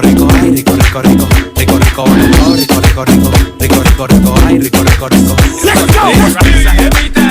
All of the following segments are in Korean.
rico, rico, ay, rico, rico, rico, rico, rico, rico, rico, rico, rico, rico, rico, rico, rico, rico, rico. Let's go.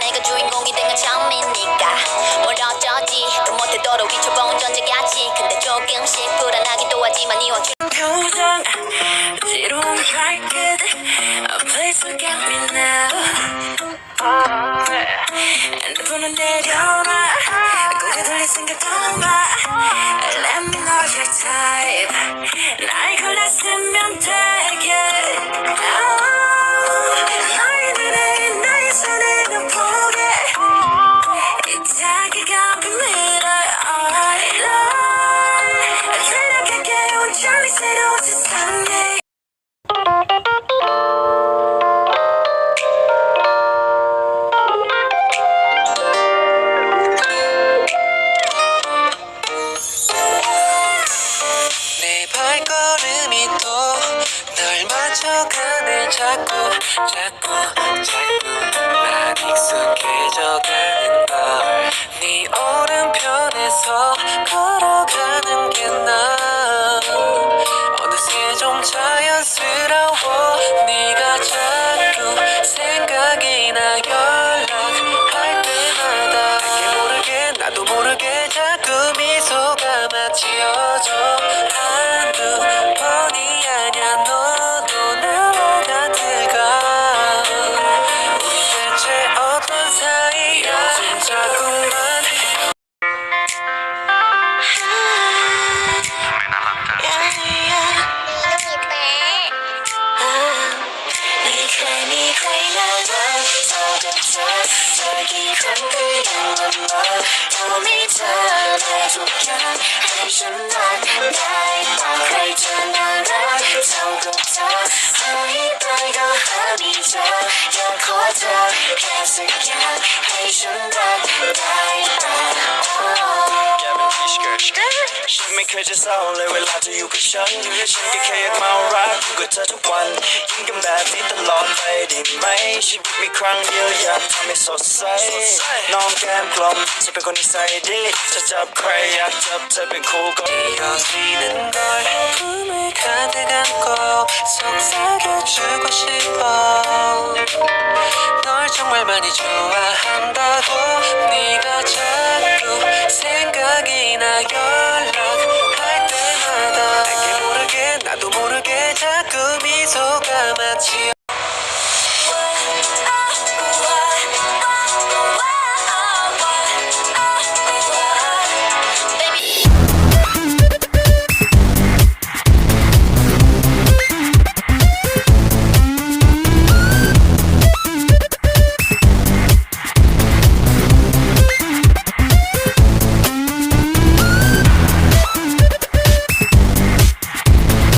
내가 주인공이 된 건 처음이니까. 뭘 어쩌지. 또 못해도록 비춰본 존재같이 근데 조금씩 불안하기도 하지만 이왕 표정 지루한 발끝 place to get me now. 핸드폰은 내려놔. 고개 돌릴 생각도 마 Let me know your type. 날 골랐으면 되 발걸음이 또 널 맞춰가네 자꾸 자꾸 자꾸 난 익숙해져가는 걸네 오른편에서 걸어가는 게 나 어느새 좀 자연스러워. 네가 자꾸 생각이 나 연락할 때마다. 모르게 나도 모르게 자꾸 미소가 막 지어 กี่ครั้งก็ยังลำบากเรามีเธอได้ทุกอย่างให้ฉันรักได้ปากใครจะน่ารักเท่ากับเธอหายไปก็หาไม่เจออยากขอเธอแค่สักอย่างให้ฉันรักได้ปากฉันไม่เคยจะเศร้าเลยเวลาเธออยู่กับฉันฉันก็แค่อยากเมารักอยู่กับเธอทุกวันยิ้มกันแบบนี้ตลอด she put me crown you yeah I'm so sad no I'm damn glum so big on his side it touch up cry act up tapping cool go 헤어지는 널 품을 가득 안고 속삭여주고 싶어 널 정말 많이 좋아한다고 네가 자꾸 생각이 나 연락할 때마다 알게 모르게 나도 모르게 자꾸 미소가 마치